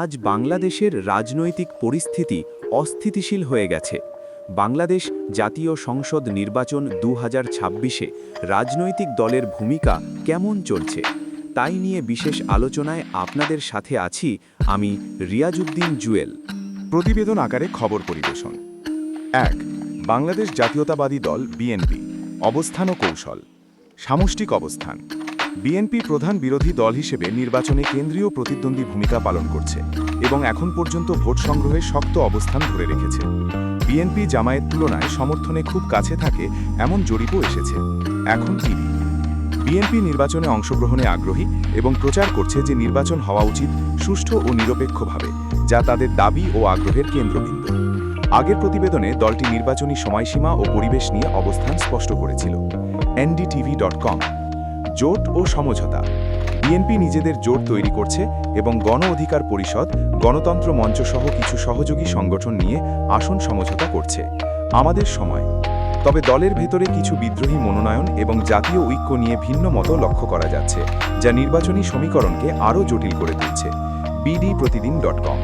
আজ বাংলাদেশের রাজনৈতিক পরিস্থিতি অস্থিতিশীল হয়ে গেছে। বাংলাদেশ জাতীয় সংসদ নির্বাচন দু হাজার ছাব্বিশে রাজনৈতিক দলের ভূমিকা কেমন চলছে, তাই নিয়ে বিশেষ আলোচনায় আপনাদের সাথে আছি আমি রিয়াজউদ্দিন জুয়েল। প্রতিবেদন আকারে খবর পরিবেশন। এক, বাংলাদেশ জাতীয়তাবাদী দল বিএনপি, অবস্থান ও কৌশল। সামষ্টিক অবস্থান। বিএনপি প্রধান বিরোধী দল হিসেবে নির্বাচনে কেন্দ্রীয় প্রতিদ্বন্দ্বী ভূমিকা পালন করছে এবং এখন পর্যন্ত ভোট সংগ্রহে শক্ত অবস্থান ধরে রেখেছে। বিএনপি জামায়েত তুলনায় সমর্থনে খুব কাছে থাকে এমন জরিপও এসেছে। এখন টিভি। বিএনপি নির্বাচনে অংশগ্রহণে আগ্রহী এবং প্রচার করছে যে নির্বাচন হওয়া উচিত সুষ্ঠু ও নিরপেক্ষভাবে, যা তাদের দাবি ও আগ্রহের কেন্দ্রবিন্দু। আগের প্রতিবেদনে দলটি নির্বাচনী সময়সীমা ও পরিবেশ নিয়ে অবস্থান স্পষ্ট করেছিল। এনডিটিভি ডট কম জোট ও সমঝোতা। বিএনপি নিজেদের জোট তৈরি করছে এবং গণ অধিকার পরিষদ, গণতন্ত্র মঞ্চ সহ কিছু সহযোগী সংগঠন নিয়ে আসন সমঝোতা করছে। আমাদের সময়। তবে দলের ভেতরে কিছু বিদ্রোহী মনোনয়ন এবং জাতীয় ঐক্য নিয়ে ভিন্ন মত লক্ষ্য করা যাচ্ছে, যা নির্বাচনী সমীকরণকে আরও জটিল করে তুলছে। বিডি প্রতিদিন ডট কম।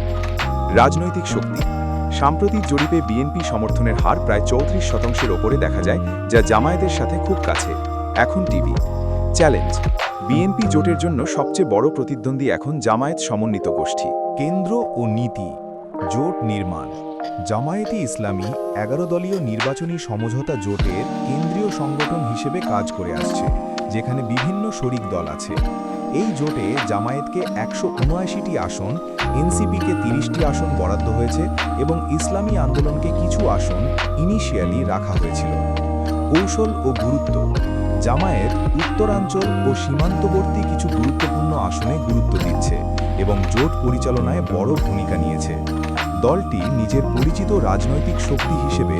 রাজনৈতিক শক্তি। সাম্প্রতিক জরিপে বিএনপি সমর্থনের হার প্রায় চৌত্রিশ শতাংশের ওপরে দেখা যায়, যা জামায়াতের সাথে খুব কাছে। এখন টিভি। চ্যালেঞ্জ। বিএনপি জোটের জন্য সবচেয়ে বড় প্রতিদ্বন্দ্বী এখন জামায়াত সমন্বিত গোষ্ঠী। কেন্দ্র ও নীতি। জোট নির্মাণ। জামায়াতে ইসলামী এগারো দলীয় নির্বাচনী সমঝোতা জোটের কেন্দ্রীয় সংগঠন হিসেবে কাজ করে আসছে, যেখানে বিভিন্ন শরিক দল আছে। এই জোটে জামায়াতকে একশো উনআশিটি আসন, এনসিপিকে তিরিশটি আসন বরাদ্দ হয়েছে এবং ইসলামী আন্দোলনকে কিছু আসন ইনিশিয়ালি রাখা হয়েছিল। কৌশল ও গুরুত্ব। জামায়াত উত্তরাঞ্চল ও সীমান্তবর্তী কিছু গুরুত্বপূর্ণ আসনে গুরুত্ব দিচ্ছে এবং জোট পরিচালনায় বড় ভূমিকা নিয়েছে। দলটি নিজের পরিচিত রাজনৈতিক শক্তি হিসেবে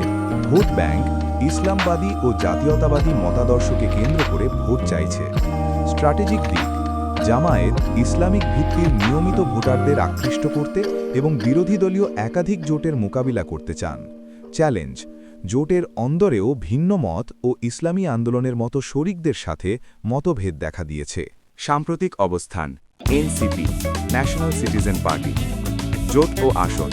ভোট ব্যাংক, ইসলামবাদী ও জাতীয়তাবাদী মতাদর্শকে কেন্দ্র করে ভোট চাইছে। স্ট্র্যাটেজিক দিক, জামায়াত ইসলামিক ভিত্তির নিয়মিত ভোটারদের আকৃষ্ট করতে এবং বিরোধী দলীয় একাধিক জোটের মোকাবিলা করতে চান। চ্যালেঞ্জ জোটের অন্দরেও ভিন্ন মত ও ইসলামী আন্দোলনের মতো শরিকদের সাথে মতভেদ দেখা দিয়েছে। সাম্প্রতিক অবস্থান, এনসিপি, ন্যাশনাল সিটিজেন পার্টি, জোট ও আসন।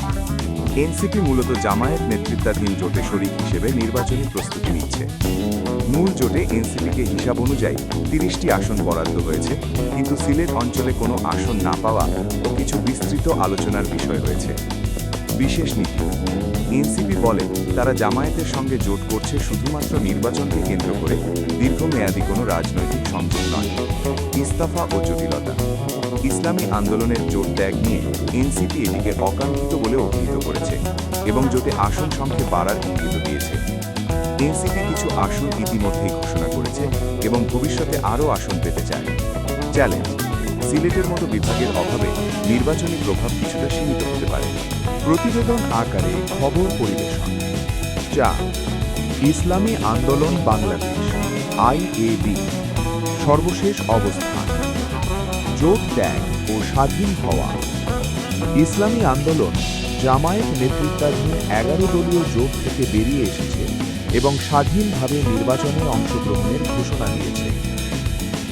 এনসিপি মূলত জামায়াত নেতৃত্বাধীন জোটে শরিক হিসেবে নির্বাচনী প্রস্তুতি নিচ্ছে। মূল জোটে এনসিপিকে হিসাব অনুযায়ী তিরিশটি আসন বরাদ্দ হয়েছে, কিন্তু সিলেট অঞ্চলে কোনো আসন না পাওয়া ও কিছু বিস্তৃত আলোচনার বিষয় রয়েছে বিশেষ নীতি। এনসিপি বলে তারা জামায়াতের সঙ্গে জোট করছে শুধুমাত্র নির্বাচনকে কেন্দ্র করে দীর্ঘমেয়াদী কোনো রাজনৈতিক সংযোগ নয়, ইস্তফা ও জটিলতা। ইসলামী আন্দোলনের জোট ত্যাগ নিয়ে এনসিপি এটিকে অকাঙ্ক্ষিত বলে অভিহিত করেছে এবং জোটে আসন সংখ্যে বাড়ার ইঙ্গিত দিয়েছে। এনসিপি কিছু আসন ইতিমধ্যেই ঘোষণা করেছে এবং ভবিষ্যতে আরও আসন পেতে চায়। চ্যালেঞ্জ, সিলেটের মতো বিভাগের অভাবে নির্বাচনী প্রভাব কিছুটা সীমিত হতে পারে। প্রতিবেদন আকারে খবর পরিবেশন। চা, ইসলামী আন্দোলন বাংলাদেশ আইএবি সর্বশেষ অবস্থান। জোট ত্যাগ ও স্বাধীন হওয়া। ইসলামী আন্দোলন জামায়াত নেতৃত্বাধীন এগারো দলীয় জোট থেকে বেরিয়ে এসেছে এবং স্বাধীনভাবে নির্বাচনে অংশগ্রহণের ঘোষণা দিয়েছে।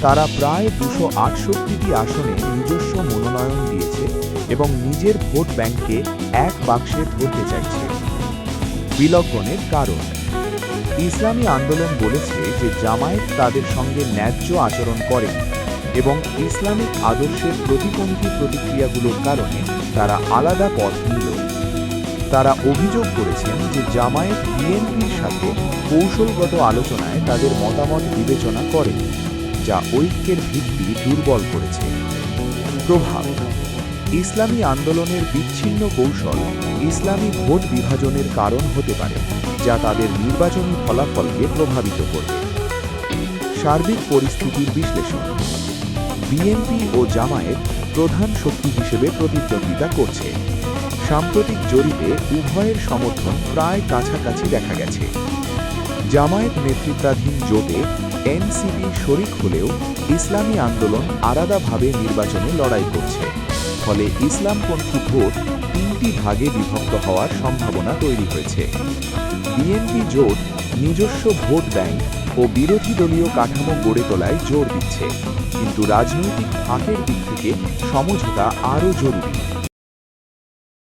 তারা প্রায় দুশো আটষট্টিটি আসনে নিজস্ব মনোনয়ন দিয়েছে এবং নিজের ভোট ব্যাংককে এক বাক্সে ধরতে চাইছে। বিলগ্নের কারণ। ইসলামী আন্দোলন বলেছে যে জামায়াত তাদের সঙ্গে ন্যায্য আচরণ করে এবং ইসলামিক আদর্শের প্রতিপন্থী প্রতিক্রিয়াগুলোর কারণে তারা আলাদা পথ নিল। তারা অভিযোগ করেছেন যে জামায়াত বিএনপির সাথে কৌশলগত আলোচনায় তাদের মতামত বিবেচনা করে যা ঐক্যের ভিত্তি দুর্বল করেছে। প্রভাব ইসলামী আন্দোলনের বিচ্ছিন্ন কৌশল ইসলামী ভোট বিভাজনের কারণ হতে পারে, যা তাদের নির্বাচনী ফলাফলকে প্রভাবিত করবে। সার্বিক পরিস্থিতির বিশ্লেষণ। বিএনপি ও জামায়াত প্রধান শক্তি হিসেবে প্রতিদ্বন্দ্বিতা করছে। সাম্প্রতিক জরিপে উভয়ের সমর্থন প্রায় কাছাকাছি দেখা গেছে। জামায়াত নেতৃত্বাধীন জোটে এনসিপি শরিক হলেও ইসলামী আন্দোলন আলাদাভাবে নির্বাচনে লড়াই করছে। ফলে ইসলামপন্থী ভোট তিনটি ভাগে বিভক্ত হওয়ার সম্ভাবনা তৈরি হয়েছে। বিএনপি জোট নিজস্ব ভোট ব্যাংক ও বিরোধী দলীয় কাঠামো গড়ে তোলায় জোর দিচ্ছে। কিন্তু রাজনৈতিক ফাঁকের দিক থেকে সমঝোতা আরও জরুরি।